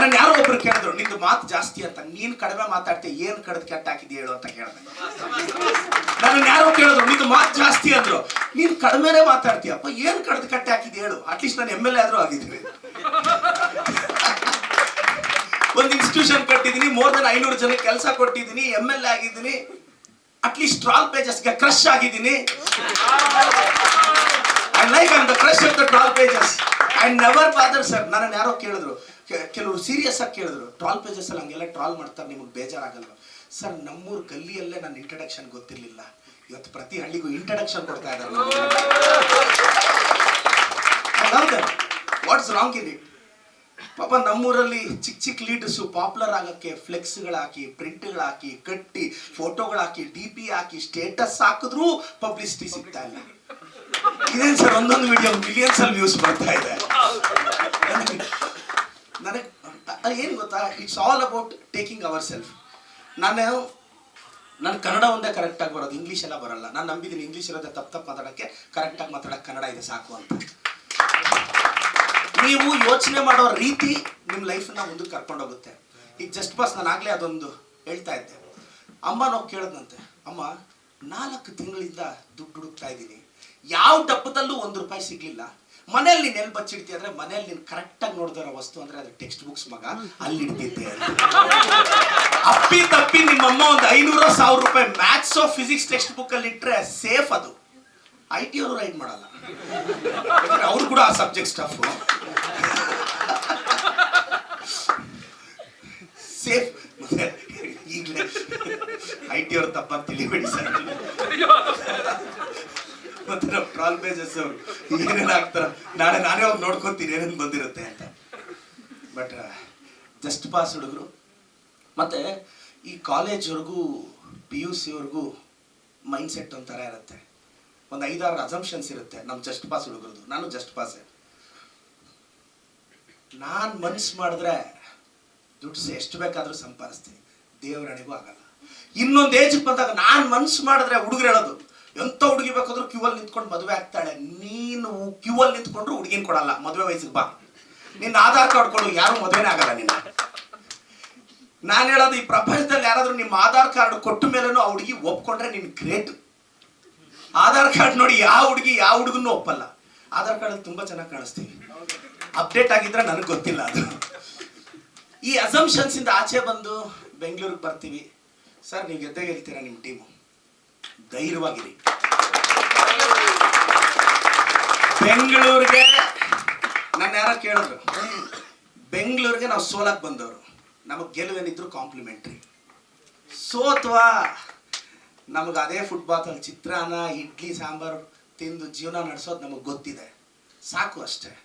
ನನ್ನ ಯಾರೋ ಒಬ್ರು ಕೇಳಿದ್ರು, ನಿಂದು ಮಾತು ಜಾಸ್ತಿ ಅಂತ, ನೀನ್ ಕಡಿಮೆ ಮಾತಾಡ್ತೀಯ, ಏನ್ ಕಡದ್ ಕೆಟ್ಟ ಹಾಕಿದ್ಯ ಹೇಳು ಅಂತ ಕೇಳಿದೆ. ನನ್ನ ಯಾರೋ ಕೇಳಿದ್ರು, ನಿಂದು ಮಾತು ಜಾಸ್ತಿ ಅಂದ್ರು, ನೀನ್ ಕಡಿಮೆನೆ ಮಾತಾಡ್ತೀಯಪ್ಪ, ಏನ್ ಕಡದ್ ಕಟ್ಟ ಹಾಕಿದ್ಯ ಹೇಳು ಅಟ್ಲೀಸ್ಟ್ ನಾನು ಎಂ ಎಲ್ ಎ ಆದ್ರೂ ಆಗಿದ್ದೀನಿ. ಒಂದು ಇನ್ಸ್ಟಿಟ್ಯೂಷನ್ ಕಟ್ಟಿದೀನಿ ಮೋರ್ ದನ್ ಐನೂರು ಜನ ಕೆಲಸ ಕೊಟ್ಟಿದ್ದೀನಿ ಎಂ ಎಲ್ ಎ ಆಗಿದ್ದೀನಿ ಅಟ್ಲೀಸ್ಟ್ ಟ್ರಾಲ್ ಪೇಜಸ್ಗೆ ಕ್ರಶ್ ಆಗಿದ್ದೀನಿ. I like on the crush of the troll pages I never father sir ನನ್ನ ಯಾರೋ ಕೇಳಿದ್ರು ಕೆಲವರು ಸೀರಿಯಸ್ ಆಗಿ ಕೇಳಿದ್ರು. ಟ್ರಾಲ್ ಪೇಜಸ್ ಅಲ್ಲಿ ಹಂಗೆಲ್ಲ ಟ್ರಾಲ್ ಮಾಡ್ತಾರೆ, ನಿಮಗೆ ಬೇಜಾರಾಗಲ್ಲ ಸರ್ ನಮ್ಮೂರು ಗಲ್ಲಿಯಲ್ಲೇ ನನ್ನ ಇಂಟ್ರಡಕ್ಷನ್ ಗೊತ್ತಿರಲಿಲ್ಲ. ಇವತ್ತು ಪ್ರತಿ ಹಳ್ಳಿಗೂ ಇಂಟ್ರಡಕ್ಷನ್ ಕೊಡ್ತಾ ಇದ್ದಾರೆ ವಾಟ್ಸ್ ರಾಂಗ್ ಇನ್ ಇಟ್ ಪಾಪ ನಮ್ಮೂರಲ್ಲಿ ಚಿಕ್ಕ ಚಿಕ್ಕ ಲೀಡರ್ಸು ಪಾಪ್ಯುಲರ್ ಆಗಕ್ಕೆ ಫ್ಲೆಕ್ಸ್ಗಳಾಕಿ ಪ್ರಿಂಟ್ಗಳಾಕಿ ಕಟ್ಟಿ ಫೋಟೋಗಳಾಕಿ ಡಿ ಪಿ ಹಾಕಿ ಸ್ಟೇಟಸ್ ಹಾಕಿದ್ರೂ ಪಬ್ಲಿಸಿಟಿ ಸಿಗ್ತಾ ಇಲ್ಲ. ಇದೇನು ಸರ್ ಒಂದೊಂದು ವಿಡಿಯೋ ಮಿಲಿಯನ್ಸ್ ಅಲ್ಲಿ ವ್ಯೂಸ್ ಬರ್ತಾ ಇದೆ. ಏನು ಗೊತ್ತಾ? It's all about taking our self ನಾನು ನನ್ನ ಕನ್ನಡ ಒಂದೇ ಕರೆಕ್ಟಾಗಿ ಬರೋದು ಇಂಗ್ಲೀಷ್ ಎಲ್ಲ ಬರಲ್ಲ. ನಾನು ನಂಬಿದ್ದೀನಿ ಇಂಗ್ಲೀಷ್ ಇರೋದೇ ತಪ್ಪು ತಪ್ಪು ಮಾತಾಡೋಕ್ಕೆ ಕರೆಕ್ಟಾಗಿ ಮಾತಾಡೋಕ್ಕೆ ಕನ್ನಡ ಇದೆ ಸಾಕು ಅಂತ. ನೀವು ಯೋಚನೆ ಮಾಡೋ ರೀತಿ ನಿಮ್ಮ ಲೈಫನ್ನ ಮುಂದಕ್ಕೆ ಕರ್ಕೊಂಡೋಗುತ್ತೆ ಈಗ ಜಸ್ಟ್ ಬಸ್ ನಾನು ಆಗಲೇ ಅದೊಂದು ಹೇಳ್ತಾ ಇದ್ದೆ. ಅಮ್ಮ ನಾವು ಕೇಳಿದ್ನಂತೆ. ಅಮ್ಮ, ನಾಲ್ಕು ತಿಂಗಳಿಂದ ದುಡ್ಡು ಹುಡುಕ್ತಾ ಇದ್ದೀನಿ. ಯಾವ ಡಬ್ಬದಲ್ಲೂ ಒಂದು ರೂಪಾಯಿ ಸಿಗ್ಲಿಲ್ಲ. ಮನೇಲಿ ನೀನು ಎಲ್ಲಿ ಅಂದ್ರೆ ಮನೇಲಿ ನೀನು ಕರೆಕ್ಟಾಗಿ ನೋಡ್ದಿರೋ ವಸ್ತು ಅಂದ್ರೆ ಅದು ಟೆಕ್ಸ್ಟ್ ಬುಕ್ಸ್ ಮಗ. ಅಲ್ಲಿ ಇಡ್ತಿದ್ದೆ. ಅಪ್ಪಿ ತಪ್ಪಿ ನಿಮ್ಮಮ್ಮ ಒಂದು ಐನೂರು ಸಾವಿರ ರೂಪಾಯಿ ಮ್ಯಾಥ್ಸ್ ಫಿಸಿಕ್ಸ್ ಟೆಕ್ಸ್ಟ್ ಬುಕ್ ಅಲ್ಲಿ ಇಟ್ರೆ ಸೇಫ್ ಅದು. ಐ ಟಿ ಅವರು ರೈಡ್ ಮಾಡಲ್ಲ. ಅವ್ರು ಕೂಡ ಆ ಸಬ್ಜೆಕ್ಟ್ ಸ್ಟಾಫ್ ಸೇಫ್ ಈಗಲೇ ಐ ಟಿ ಅವ್ರ ತಪ್ಪ ತಿಳಿಬೇಡಿ ಸರ್. ಟ್ರಾಲ್ ಪೇಜಸ್ ಅವರು ಏನೇನು ನಾಳೆ ನಾನೇ ಹೋಗಿ ನೋಡ್ಕೊತೀನಿ ಏನೇನು ಬಂದಿರುತ್ತೆ ಅಂತ. ಬಟ್ ಜಸ್ಟ್ ಪಾಸ್ ಹುಡುಗರು. ಮತ್ತೆ ಈ ಕಾಲೇಜ್ವರೆಗೂ ಪಿ ಯು ಸಿವರೆಗೂ ಮೈಂಡ್ ಸೆಟ್ ಒಂಥರ ಇರುತ್ತೆ. ಒಂದು ಐದಾರು ಅಸಂಪ್ಷನ್ಸ್ ಇರುತ್ತೆ ನಮ್ಮ ಜಸ್ಟ್ ಪಾಸ್ ಹುಡುಗರದು ನಾನು ಜಸ್ಟ್ ಪಾಸೆ ನಾನು ಮನ್ಸು ಮಾಡಿದ್ರೆ ದುಡ್ಡು ಎಷ್ಟು ಬೇಕಾದರೂ ಸಂಪಾದಿಸ್ತೀನಿ. ದೇವರಣಿಗೂ ಆಗಲ್ಲ. ಇನ್ನೊಂದು ಏಜಿಗೆ ಬಂದಾಗ ನಾನು ಮನ್ಸು ಮಾಡಿದ್ರೆ ಹುಡುಗರು ಹೇಳೋದು ಎಂತ ಹುಡುಗಿ ಬೇಕಾದ್ರೂ ಕ್ಯೂ ಅಲ್ಲಿ ನಿಂತ್ಕೊಂಡು ಮದುವೆ ಆಗ್ತಾಳೆ. ನೀನು ಕ್ಯೂ ಅಲ್ಲಿ ನಿಂತ್ಕೊಂಡ್ರು ಹುಡುಗಿನ ಕೊಡಲ್ಲ. ಮದುವೆ ವಯಸ್ಸಿಗೆ ಬಾ. ನಿನ್ನ ಆಧಾರ್ ಕಾರ್ಡ್ ಕೊಡು. ಯಾರು ಮದುವೆನೇ ಆಗಲ್ಲ ನಿನ್ನ. ನಾನು ಹೇಳೋದು ಈ ಪ್ರಪಂಚದಲ್ಲಿ ಯಾರಾದ್ರೂ ನಿಮ್ಮ ಆಧಾರ್ ಕಾರ್ಡ್ ಕೊಟ್ಟ ಮೇಲೂ ಆ ಹುಡುಗಿ ಒಪ್ಕೊಂಡ್ರೆ ನಿನ್ ಗ್ರೇಟ್ ಆಧಾರ್ ಕಾರ್ಡ್ ನೋಡಿ ಯಾವ ಹುಡುಗಿ ಯಾವ ಹುಡುಗನ್ನು ಒಪ್ಪಲ್ಲ. ಆಧಾರ್ ಕಾರ್ಡ್ ತುಂಬಾ ಚೆನ್ನಾಗಿ ಕಾಣಿಸ್ತೀವಿ. ಅಪ್ಡೇಟ್ ಆಗಿದ್ರೆ ನನಗೆ ಗೊತ್ತಿಲ್ಲ ಅದು. ಈ ಅಸಂಪ್ಷನ್ಸ್ ಇಂದ ಆಚೆ ಬಂದು ಬೆಂಗಳೂರಿಗೆ ಬರ್ತೀವಿ. ಸರ್, ನೀವು ಗೆದ್ದೇ ಗೆಲ್ತೀರಾ ನಿಮ್ಮ ಟೀಮು ಧೈರ್ಯವಾಗಿರಿ ಬೆಂಗಳೂರಿಗೆ, ನನ್ನ ಯಾರ ಕೇಳಿದ್ರು, ಬೆಂಗಳೂರಿಗೆ ನಾವು ಸೋಲಕ್ಕೆ ಬಂದವರು. ನಮಗೆ ಗೆಲುವೇನಿದ್ರು ಕಾಂಪ್ಲಿಮೆಂಟ್ರಿ. ಸೋತ್ವಾ ನಮಗೆ ಅದೇ ಫುಟ್ಬಾತಲ್ಲಿ ಚಿತ್ರಾನ್ನ, ಇಡ್ಲಿ, ಸಾಂಬಾರು ತಿಂದು ಜೀವನ ನಡೆಸೋದು ನಮಗೆ ಗೊತ್ತಿದೆ. ಸಾಕು ಅಷ್ಟೇ.